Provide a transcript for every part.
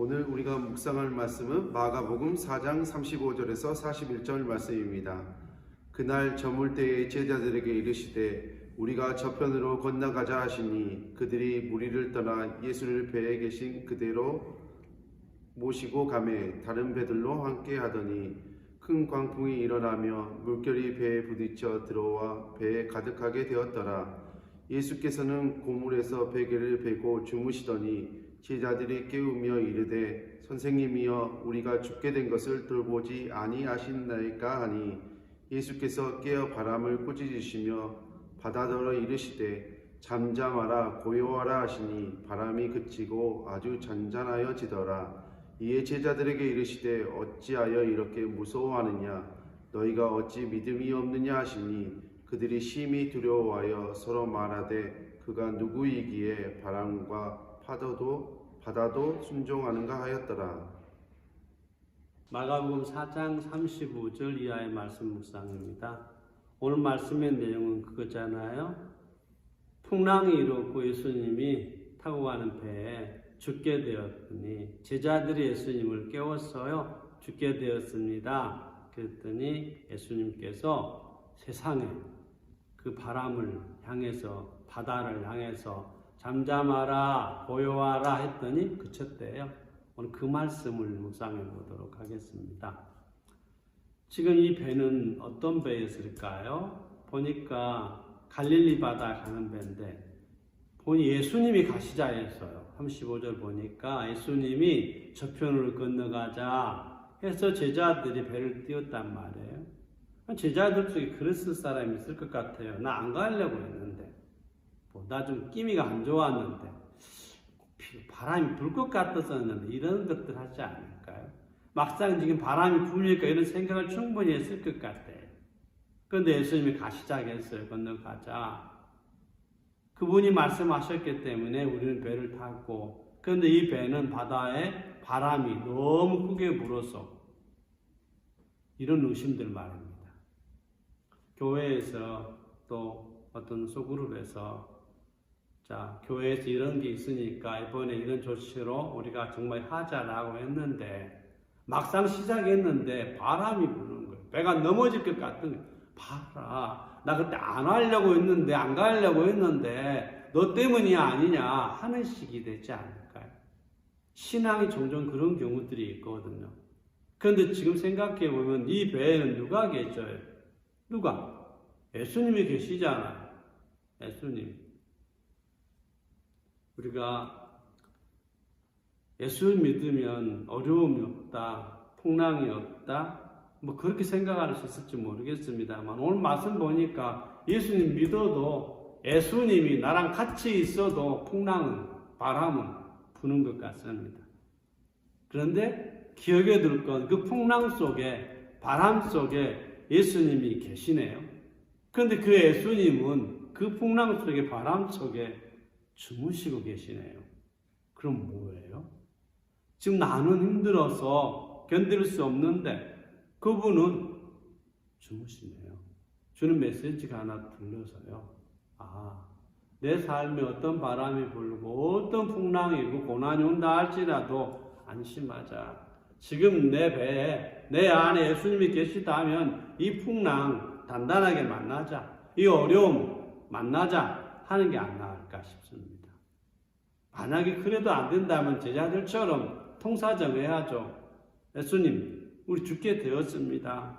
오늘 우리가 묵상할 말씀은 마가복음 4장 35절에서 41절 말씀입니다. 그날 저물 때에 제자들에게 이르시되 우리가 저편으로 건너가자 하시니 그들이 무리를 떠나 예수를 배에 계신 그대로 모시고 가매 다른 배들로 함께 하더니 큰 광풍이 일어나며 물결이 배에 부딪혀 들어와 배에 가득하게 되었더라. 예수께서는 고물에서 베개를 베고 주무시더니 제자들이 깨우며 이르되 선생님이여 우리가 죽게 된 것을 돌보지 아니하신나이까 하니 예수께서 깨어 바람을 꾸짖으시며 바다더러 이르시되 잠잠하라 고요하라 하시니 바람이 그치고 아주 잔잔하여지더라. 이에 제자들에게 이르시되 어찌하여 이렇게 무서워하느냐? 너희가 어찌 믿음이 없느냐? 하시니 그들이 심히 두려워하여 서로 말하되 그가 누구이기에 바람과 파도도 바다도 순종하는가 하였더라 마가복음 4장 35절 이하의 말씀 묵상입니다. 오늘 말씀의 내용은 그거잖아요. 풍랑이 일었고 예수님이 타고 가는 배에 죽게 되었더니 제자들이 예수님을 깨웠어요. 죽게 되었습니다. 그랬더니 예수님께서 세상에 그 바람을 향해서 바다를 향해서 잠잠하라 고요하라 했더니 그쳤대요. 오늘 그 말씀을 묵상해 보도록 하겠습니다. 지금 이 배는 어떤 배였을까요? 보니까 갈릴리 바다 가는 배인데 보니 예수님이 가시자 했어요. 35절 보니까 예수님이 저편으로 건너가자 해서 제자들이 배를 띄웠단 말이에요. 제자들 중에 그랬을 사람이 있을 것 같아요. 나 안 가려고 했는데 뭐나좀 끼미가 안 좋았는데 바람이 불 것 같았었는데 이런 것들 하지 않을까요? 막상 지금 바람이 불니까 이런 생각을 충분히 했을 것 같아요. 그런데 예수님이 가시자고 했어요. 건너가자. 그분이 말씀하셨기 때문에 우리는 배를 탔고 그런데 이 배는 바다에 바람이 너무 크게 불어서 이런 의심들 말입니다. 교회에서 또 어떤 소그룹에서 자, 교회에서 이런 게 있으니까 이번에 이런 조치로 우리가 정말 하자라고 했는데 막상 시작했는데 바람이 부는 거예요. 배가 넘어질 것 같은 거예요. 봐라. 나 그때 안 하려고 했는데 안 가려고 했는데 너 때문이 아니냐 하는 식이 되지 않을까요? 신앙이 종종 그런 경우들이 있거든요. 그런데 지금 생각해 보면 이 배에는 누가 계셔요? 누가? 예수님이 계시잖아요. 예수님. 우리가 예수 믿으면 어려움이 없다, 풍랑이 없다, 뭐 그렇게 생각할 수 있을지 모르겠습니다만 오늘 말씀 보니까 예수님 믿어도 예수님이 나랑 같이 있어도 풍랑은 바람은 부는 것 같습니다. 그런데 기억에 들건그 풍랑 속에 바람 속에 예수님이 계시네요. 그런데 그 예수님은 그 풍랑 속에 바람 속에 주무시고 계시네요. 그럼 뭐예요? 지금 나는 힘들어서 견딜 수 없는데 그분은 주무시네요. 주는 메시지가 하나 들려서요. 아, 내 삶에 어떤 바람이 불고 어떤 풍랑이 일고 고난이 온다 할지라도 안심하자. 지금 내 배에 내 안에 예수님이 계시다면 이 풍랑 단단하게 만나자. 이 어려움 만나자 하는 게 안 나 을까 싶습니다. 만약에 그래도 안 된다면 제자들처럼 통사정해야죠. 예수님, 우리 죽게 되었습니다.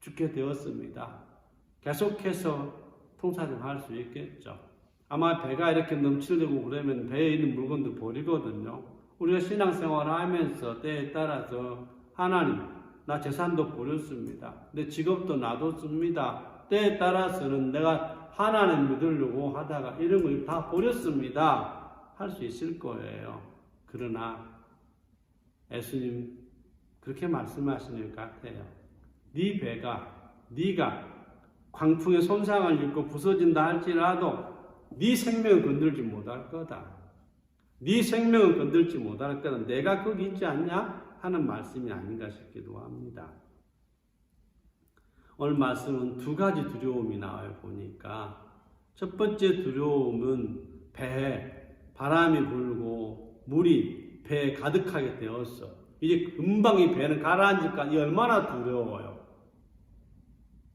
죽게 되었습니다. 계속해서 통사정할 수 있겠죠. 아마 배가 이렇게 넘치려고 그러면 배에 있는 물건도 버리거든요. 우리가 신앙생활을 하면서 때에 따라서 하나님, 나 재산도 버렸습니다. 내 직업도 놔뒀습니다. 때에 따라서는 내가 하나님 믿으려고 하다가 이런 걸 다 버렸습니다. 할 수 있을 거예요. 그러나 예수님 그렇게 말씀하시는 것 같아요. 네 배가 네가 광풍에 손상을 입고 부서진다 할지라도 네 생명을 건들지 못할 거다. 네 생명을 건들지 못할 거다. 내가 거기 있지 않냐 하는 말씀이 아닌가 싶기도 합니다. 오늘 말씀은 두 가지 두려움이 나와요 보니까 첫 번째 두려움은 배에 바람이 불고 물이 배에 가득하게 되었어. 이제 금방 이 배는 가라앉을까? 이 얼마나 두려워요.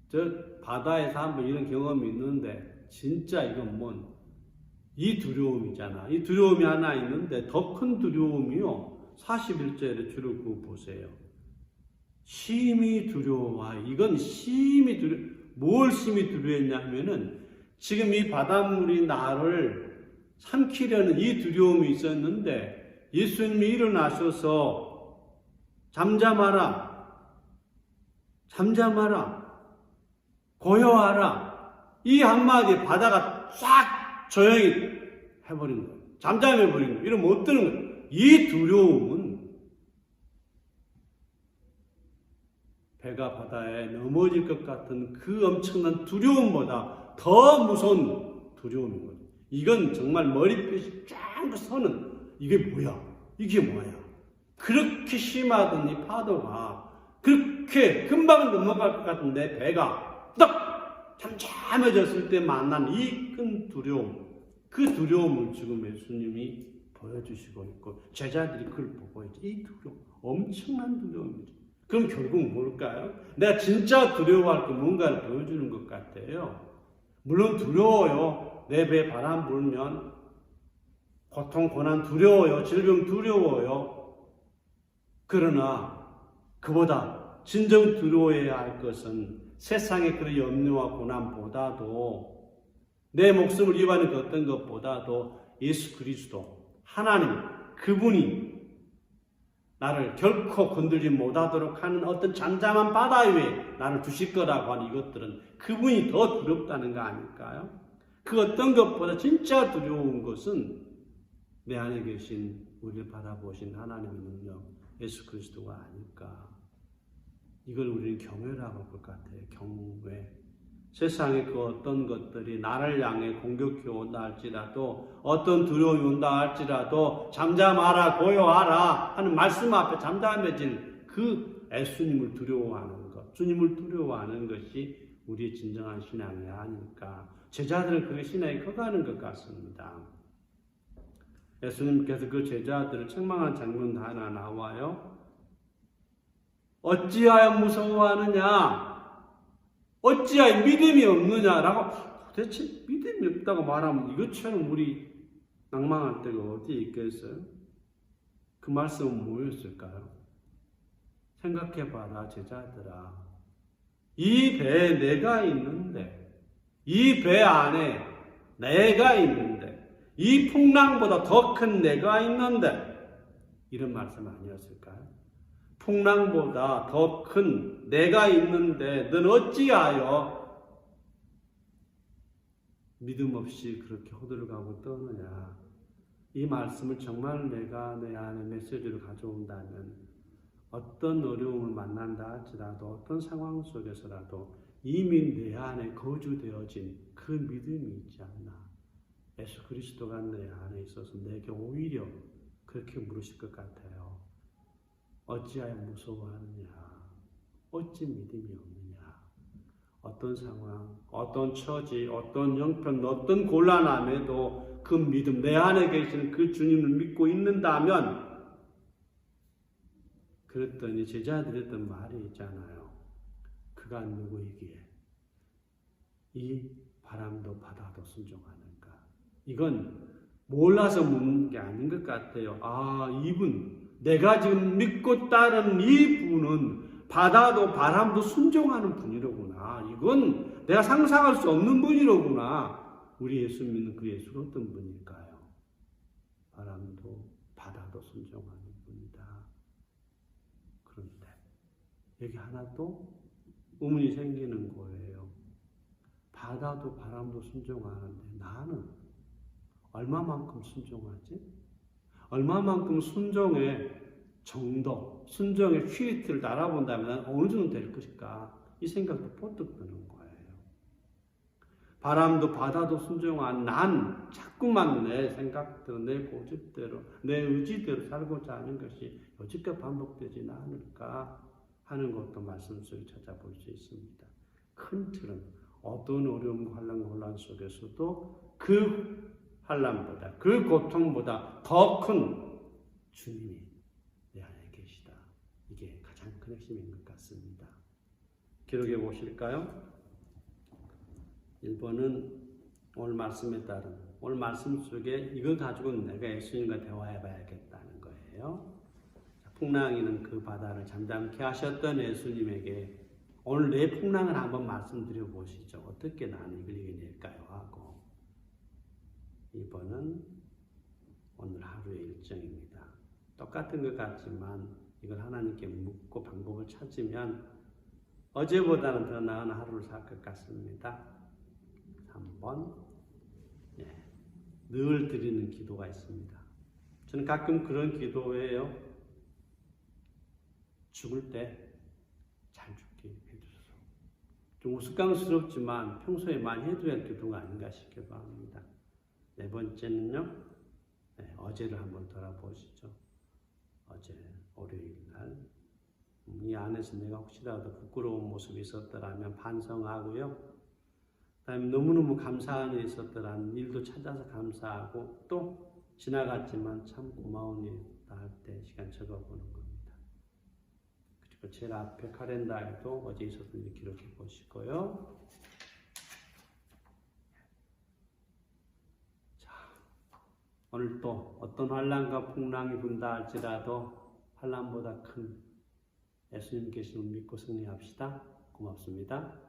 저 바다에서 한번 이런 경험이 있는데 진짜 이건 뭔 이 두려움이잖아. 이 두려움이 하나 있는데 더 큰 두려움이요. 41절에 줄을 그 보세요. 심히 두려워. 이건 심히 두려. 뭘 심히 두려웠냐 하면은 지금 이 바닷물이 나를 삼키려는 이 두려움이 있었는데 예수님이 일어나셔서 잠잠하라. 잠잠하라. 고요하라. 이 한마디 바다가 싹 조용히 해버린 거예요. 잠잠해버린 거예요. 이러면 어떠는 거예요? 이 두려움은 배가 바다에 넘어질 것 같은 그 엄청난 두려움보다 더 무서운 두려움인 거죠. 이건 정말 머리끝이 쫙 서는 이게 뭐야? 이게 뭐야? 그렇게 심하던 이 파도가 그렇게 금방 넘어갈 것 같은데 배가 딱 잠잠해졌을 때 만난 이 큰 두려움, 그 두려움을 지금 예수님이 보여주시고 있고 제자들이 그걸 보고 있죠. 이 두려움, 엄청난 두려움이죠. 그럼 결국 뭘까요? 내가 진짜 두려워할 게 뭔가를 보여주는 것 같아요. 물론 두려워요. 내 배에 바람 불면 고통, 고난 두려워요. 질병 두려워요. 그러나 그보다 진정 두려워해야 할 것은 세상의 그런 염려와 고난보다도 내 목숨을 위하는 그 어떤 것보다도 예수 그리스도 하나님 그분이 나를 결코 건들지 못하도록 하는 어떤 잠잠한 바다 위에 나를 두실 거라고 하는 이것들은 그분이 더 두렵다는 거 아닐까요? 그 어떤 것보다 진짜 두려운 것은 내 안에 계신 우리를 바라보신 하나님의 능력, 예수 그리스도가 아닐까. 이걸 우리는 경외라고 볼 것 같아요. 경외. 세상의 그 어떤 것들이 나를 향해 공격해 온다 할지라도 어떤 두려움이 온다 할지라도 잠잠하라 고요하라 하는 말씀 앞에 잠잠해질 그 예수님을 두려워하는 것 주님을 두려워하는 것이 우리의 진정한 신앙이 아닐까. 제자들은 그게 신앙이 커가는 것 같습니다. 예수님께서 그 제자들을 책망한 장면도 하나 나와요. 어찌하여 무서워하느냐 어찌하여 믿음이 없느냐라고 도대체 믿음이 없다고 말하면 이것처럼 우리 낭망할 때가 어디 있겠어요? 그 말씀은 뭐였을까요? 생각해봐라 제자들아 이 배에 내가 있는데 이 배 안에 내가 있는데 이 풍랑보다 더 큰 내가 있는데 이런 말씀 아니었을까요? 풍랑보다 더 큰 내가 있는데 넌 어찌하여 믿음 없이 그렇게 호들갑을 떠느냐. 이 말씀을 정말 내가 내 안에 메시지를 가져온다면 어떤 어려움을 만난다 할지라도 어떤 상황 속에서라도 이미 내 안에 거주되어진 그 믿음이 있지 않나. 예수 그리스도가 내 안에 있어서 내게 오히려 그렇게 물으실 것 같아요. 어찌하여 무서워하느냐? 어찌 믿음이 없느냐? 어떤 상황, 어떤 처지, 어떤 형편, 어떤 곤란함에도 그 믿음, 내 안에 계시는 그 주님을 믿고 있는다면, 그랬더니 제자들이 했던 말이 있잖아요. 그가 누구이기에 이 바람도 바다도 순종하는가? 이건 몰라서 묻는 게 아닌 것 같아요. 아, 이분, 내가 지금 믿고 따르는 이 분은 바다도 바람도 순종하는 분이로구나. 이건 내가 상상할 수 없는 분이로구나. 우리 예수 믿는 그 예수는 어떤 분일까요? 바람도 바다도 순종하는 분이다. 그런데 여기 하나 또 의문이 생기는 거예요. 바다도 바람도 순종하는데 나는 얼마만큼 순종하지? 얼마만큼 순종의 정도, 순종의 퀴리티를 알아본다면 어느 정도 될 것일까? 이 생각도 번뜩 드는 거예요. 바람도 바다도 순종한 난 자꾸만 내 생각대로, 내 고집대로, 내 의지대로 살고자 하는 것이 여지껏 반복되지는 않을까 하는 것도 말씀 속에 찾아볼 수 있습니다. 큰 틀은 어떤 어려움과 환란, 혼란 속에서도 그 환란보다 그 고통보다 더 큰 주님이 내 안에 계시다. 이게 가장 큰 핵심인 것 같습니다. 기록해 보실까요? 1번은 오늘 말씀에 따른 오늘 말씀 속에 이걸 가지고 내가 예수님과 대화해 봐야겠다는 거예요. 자, 풍랑이는 그 바다를 잠잠케 하셨던 예수님에게 오늘 내 풍랑을 한번 말씀드려 보시죠. 어떻게 나는 이걸 이겨낼까요? 2번은 오늘 하루의 일정입니다. 똑같은 것 같지만 이걸 하나님께 묻고 방법을 찾으면 어제보다는 더 나은 하루를 살 것 같습니다. 3번 예, 늘 드리는 기도가 있습니다. 저는 가끔 그런 기도해요. 죽을 때 잘 죽게 해주소서. 좀 우스꽝스럽지만 평소에 많이 해줘야 할 기도가 아닌가 싶기도 합니다. 네 번째는요. 네, 어제를 한번 돌아보시죠. 어제 월요일 날. 음, 이 안에서 내가 혹시라도 부끄러운 모습이 있었더라면 반성하고요. 그다음에 너무너무 감사한 일이 있었더라면 일도 찾아서 감사하고 또 지나갔지만 참 고마운 일이다 할 때 시간 적어보는 겁니다. 그리고 제일 앞에 카렌다에도 어제 있었던 일 기록해 보시고요. 자, 오늘 또 어떤 환란과 풍랑이 분다 할지라도 환란보다 큰 예수님 계심을 믿고 승리합시다. 고맙습니다.